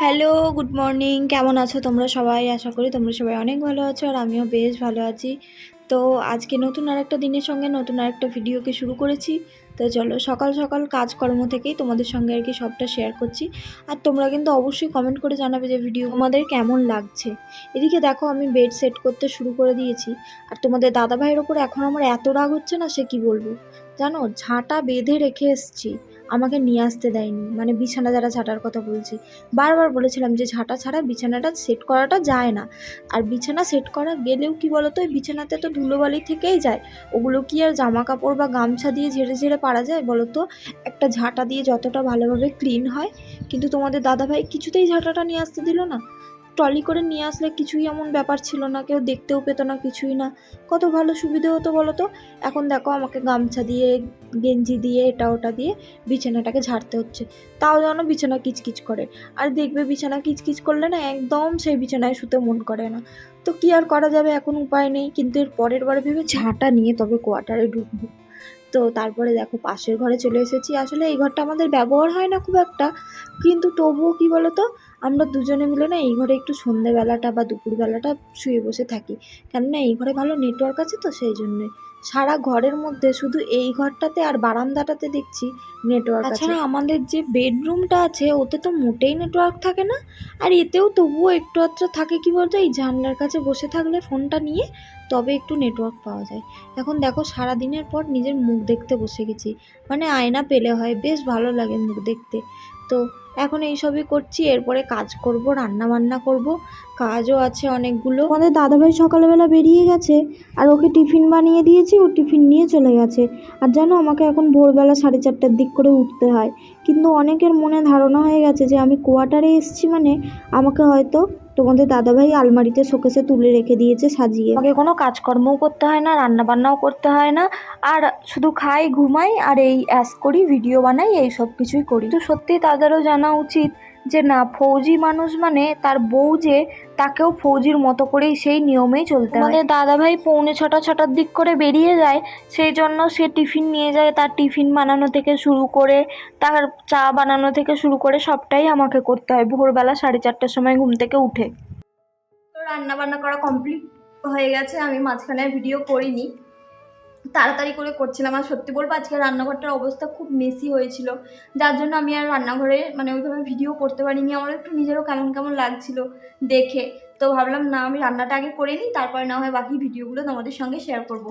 Hello, good morning. কেমন আছো তোমরা সবাই? আশা করি তোমরা সবাই অনেক ভালো আছো আর আমিও বেশ ভালো আছি। তো আজকে নতুন আরেকটা দিনের সঙ্গে নতুন আর একটা ভিডিওকে শুরু করেছি। তো চলো, সকাল সকাল কাজকর্ম থেকেই তোমাদের সঙ্গে আর কি সবটা শেয়ার করছি। আর তোমরা কিন্তু অবশ্যই কমেন্ট করে জানাবে যে ভিডিও তোমাদের কেমন লাগছে। এদিকে দেখো, আমি বেড সেট করতে শুরু করে দিয়েছি। আর তোমাদের দাদা ভাইয়ের ওপর এখন আমার এত রাগ হচ্ছে না, সে কি বলব? জানো, ঝাঁটা বেঁধে রেখে এসছি। আমাকে নিয়ে আসতে দেয়নি। মানে বিছানা যারা ঝাঁটার কথা বলছি। বারবার বলেছিলাম যে ঝাঁটা ছাড়া বিছানাটা সেট করাটা যায় না। আর বিছানা সেট করা গেলেও কি বলতো, ওই বিছানাতে তো ধুলোবালি থেকেই যায়। ওগুলো কি আর জামা কাপড় বা গামছা দিয়ে ঝেড়ে ঝেড়ে পারা যায় বলো তো একটা ঝাঁটা দিয়ে যতটা ভালোভাবে ক্লিন হয়। কিন্তু তোমাদের দাদাভাই কিছুতেই ঝাঁটাটা নিয়ে আসতে দিল না। ট্রলি করে নিয়ে আসলে কিছুই এমন ব্যাপার ছিল না, কেউ দেখতেও পেতো না কিছুই না। কত ভালো সুবিধে হতো বলো তো? এখন দেখো আমাকে গামছা দিয়ে, গেঞ্জি দিয়ে, এটা ওটা দিয়ে বিছানাটাকে ঝাড়তে হচ্ছে। তাও যেন বিছানা কিচকিচ করে। আর দেখবে বিছানা কিচকিচ করলে না একদম সেই বিছানায় শুতে মন করে না। তো কি আর করা যাবে? এখন উপায় নেই। কিন্তু এর পরের বার ভেবে ঝাঁটা নিয়ে তবে কোয়ার্টারে ঢুকবো। তো তারপরে দেখো পাশের ঘরে চলে এসেছি। আসলে এই ঘরটা আমাদের ব্যবহার হয় না খুব একটা। কিন্তু তবুও কি বলো তো আমরা দুজনে মিলে না এই ঘরে একটু সন্ধেবেলাটা বা দুপুরবেলাটা শুয়ে বসে থাকি। কেননা এই ঘরে ভালো নেটওয়ার্ক আছে তো সেই জন্যই। সারা ঘরের মধ্যে শুধু এই ঘরটাতে আর বারান্দাটাতে দেখছি নেটওয়ার্ক তাছাড়া আমাদের যে বেডরুমটা আছে, ওতে তো মোটেই নেটওয়ার্ক থাকে না। আর এতেও তবুও একটু আধটু থাকে কি বলতো? এই জানলার কাছে বসে থাকলে ফোনটা নিয়ে তবে একটু নেটওয়ার্ক পাওয়া যায়। এখন দেখো সারা দিনের পর নিজের মুখ দেখতে বসে গেছি। মানে আয়না পেলে হয়, বেশ ভালো লাগে মুখ দেখতে। তো এখন এইসবই করছি, এরপরে কাজ করব, রান্না বান্না করব, কাজও আছে অনেকগুলো। আমাদের দাদাভাই সকালবেলা বেরিয়ে গেছে, আর ওকে টিফিন বানিয়ে দিয়েছি, ও টিফিন নিয়ে চলে গেছে। আর জানো, আমাকে এখন ভোরবেলা সাড়ে চারটার দিক করে উঠতে হয়। কিন্তু অনেকের মনে ধারণা হয়ে গেছে যে আমি কোয়ার্টারে এসেছি মানে আমাকে হয়তো তোমাদের দাদাভাই আলমারিতে শোকেসে তুলে রেখে দিয়েছে, সাজিয়ে। আমাকে কোনো কাজকর্মও করতে হয় না, রান্নাবান্নাও করতে হয় না। আর শুধু খাই, ঘুমাই, আর এই অ্যাস করি, ভিডিও বানাই, এই সব কিছুই করি। তো সত্যি তাদেরও জানা উচিত যে না ফৌজি মানুষ মানে তার বউ যে তাকেও ফৌজির মতো করেই সেই নিয়মেই চলতে হয়। আমাদের দাদাভাই পৌনে ছটা ছটার দিক করে বেরিয়ে যায় সেই জন্য সে টিফিন নিয়ে যায় তার টিফিন বানানো থেকে শুরু করে তার চা বানানো থেকে শুরু করে সবটাই আমাকে করতে হয়। ভোরবেলা সাড়ে চারটার সময় ঘুম থেকে উঠে। তো রান্না বান্না করা কমপ্লিট হয়ে গেছে আমি মাঝখানে ভিডিও করিনি। তাড়াতাড়ি করে করছিলাম। আর সত্যি বলব আজকে রান্নাঘরটার অবস্থা খুব মেসি হয়েছিল। যার জন্য আমি আর রান্নাঘরে মানে ওইভাবে ভিডিও করতে পারিনি। আমার একটু নিজেরও কেমন কেমন লাগছিল দেখে। তো ভাবলাম, না, আমি রান্নাটা আগে করে নিই, তারপরে না হয় বাকি ভিডিওগুলো তোমাদের সঙ্গে শেয়ার করব।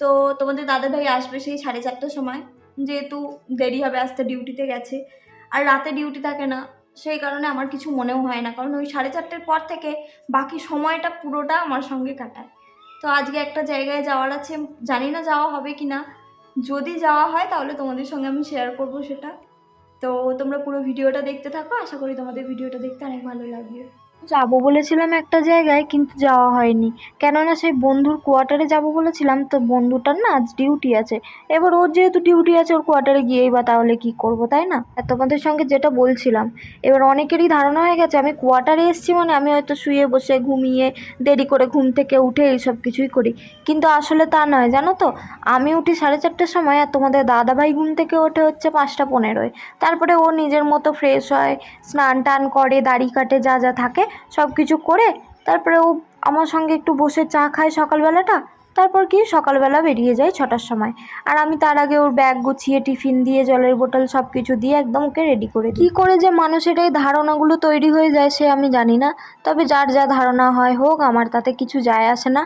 তো তোমাদের দাদা ভাই আসবে সেই সাড়ে চারটার সময়। যেহেতু দেরি হবে আসতে ডিউটিতে গেছে। আর রাতে ডিউটি থাকে না, সেই কারণে আমার কিছু মনেও হয় না। কারণ ওই সাড়ে চারটের পর থেকে বাকি সময়টা পুরোটা আমার সঙ্গে কাটায়। তো আজকে একটা জায়গায় যাওয়ার আছে, জানি না যাওয়া হবে কি না। যদি যাওয়া হয় তাহলে তোমাদের সঙ্গে আমি শেয়ার করব সেটা। তো তোমরা পুরো ভিডিওটা দেখতে থাকো, আশা করি তোমাদের ভিডিওটা দেখতে অনেক ভালো লাগবে। যাব বলেছিলাম একটা জায়গায়, কিন্তু যাওয়া হয়নি। কেননা সেই বন্ধুর কোয়ার্টারে যাব বলেছিলাম, তো বন্ধুটার না আজ ডিউটি আছে। এবার ওর যেহেতু ডিউটি আছে, ওর কোয়ার্টারে গিয়েই বা তাহলে কি করব, তাই না? আর তোমাদের সঙ্গে যেটা বলছিলাম, এবার অনেকেরই ধারণা হয়ে গেছে, আমি কোয়ার্টারে এসেছি মানে আমি হয়তো শুয়ে বসে ঘুমিয়ে দেরি করে ঘুম থেকে উঠে এইসব কিছুই করি। কিন্তু আসলে তা নয়, জানো তো? আমি উঠি সাড়ে চারটের সময় আর তোমাদের দাদাভাই ঘুম থেকে ওঠে হচ্ছে পাঁচটা পনেরোয়। তারপরে ও নিজের মতো ফ্রেশ হয়, স্নান টান করে, দাড়ি কাটে, যা যা থাকে। সব কিছু করে তারপরে ও আমার সঙ্গে একটু বসে চা খায় সকালবেলাটা। তারপর কি সকালবেলা বেরিয়ে যায় ছটার সময়। আর আমি তার আগে ওর ব্যাগ গুছিয়ে, টিফিন দিয়ে, জলের বোতল সব কিছু দিয়ে একদম ওকে রেডি করে কী করে যে মানুষের এই ধারণাগুলো তৈরি হয়ে যায় সে আমি জানি না। তবে যার যা ধারণা হয় হোক, আমার তাতে কিছু যায় আসে না।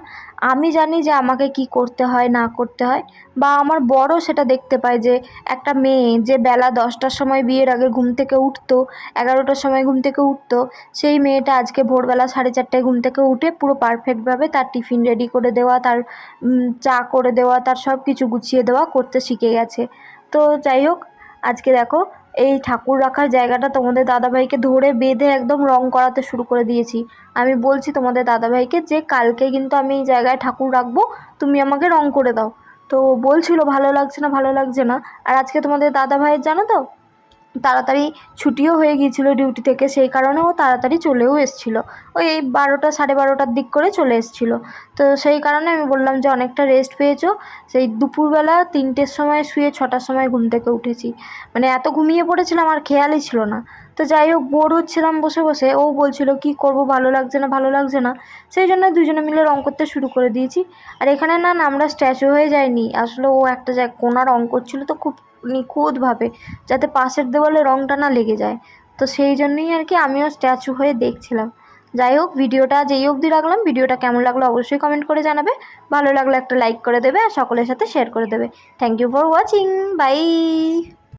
আমি জানি যে আমাকে কি করতে হয়, না করতে হয়। বা আমার বড় সেটা দেখতে পায় যে একটা মেয়ে যে বেলা দশটার সময় বিয়ের আগে ঘুম থেকে উঠতো, এগারোটার সময় ঘুম থেকে উঠতো, সেই মেয়েটা আজকে ভোরবেলা সাড়ে চারটায় ঘুম থেকে উঠে পুরো পারফেক্টভাবে তার টিফিন রেডি করে দেওয়া, তার চা করে দেওয়া, তার সব কিছু গুছিয়ে দেওয়া করতে শিখে গেছে। তো যাই হোক, আজকে দেখো, এই ঠাকুর রাখার জায়গাটা তোমাদের দাদাভাইকে ধরে বেঁধে একদম রং করাতে শুরু করে দিয়েছি। আমি বলছি তোমাদের দাদাভাইকে যে কালকে কিন্তু আমি এই জায়গায় ঠাকুর রাখব, তুমি আমাকে রং করে দাও। তো বলছিল, ভালো লাগছে না, ভালো লাগছে না। আর আজকে তোমাদের দাদাভাইয়ের জানো তো তাড়াতাড়ি ছুটিও হয়ে গিয়েছিল ডিউটি থেকে, সেই কারণে ও তাড়াতাড়ি চলেও এসেছিল। ওই এই বারোটা, সাড়ে বারোটার দিক করে চলে এসেছিল। তো সেই কারণে আমি বললাম যে, অনেকটা রেস্ট পেয়েছ। সেই দুপুরবেলা তিনটের সময় শুয়ে ছটার সময় ঘুম থেকে উঠেছি। মানে এত ঘুমিয়ে পড়েছিলাম, আর খেয়ালই ছিল না। তো যাই হোক বোর হচ্ছিলাম বসে বসে। ও বলছিল, কি করব? ভালো লাগছে না, ভালো লাগছে না। সেই জন্য দুজনে মিলে রং করতে শুরু করে দিয়েছি। আর এখানে না আমরা স্ট্যাচু হয়ে যাইনি। আসলে ও একটা জায়গা কোনা রং করছিল তো খুব নিখুঁতভাবে, যাতে পাশের দেওয়ালে রংটা না লেগে যায়। তো সেই জন্যই আর কি আমিও স্ট্যাচু হয়ে দেখছিলাম। যাই হোক, ভিডিওটা যেই অবধি রাখলাম। ভিডিওটা কেমন লাগল অবশ্যই কমেন্ট করে জানাবে। ভালো লাগলে একটা লাইক করে দেবে আর সকলের সাথে শেয়ার করে দেবে। Thank you for watching bye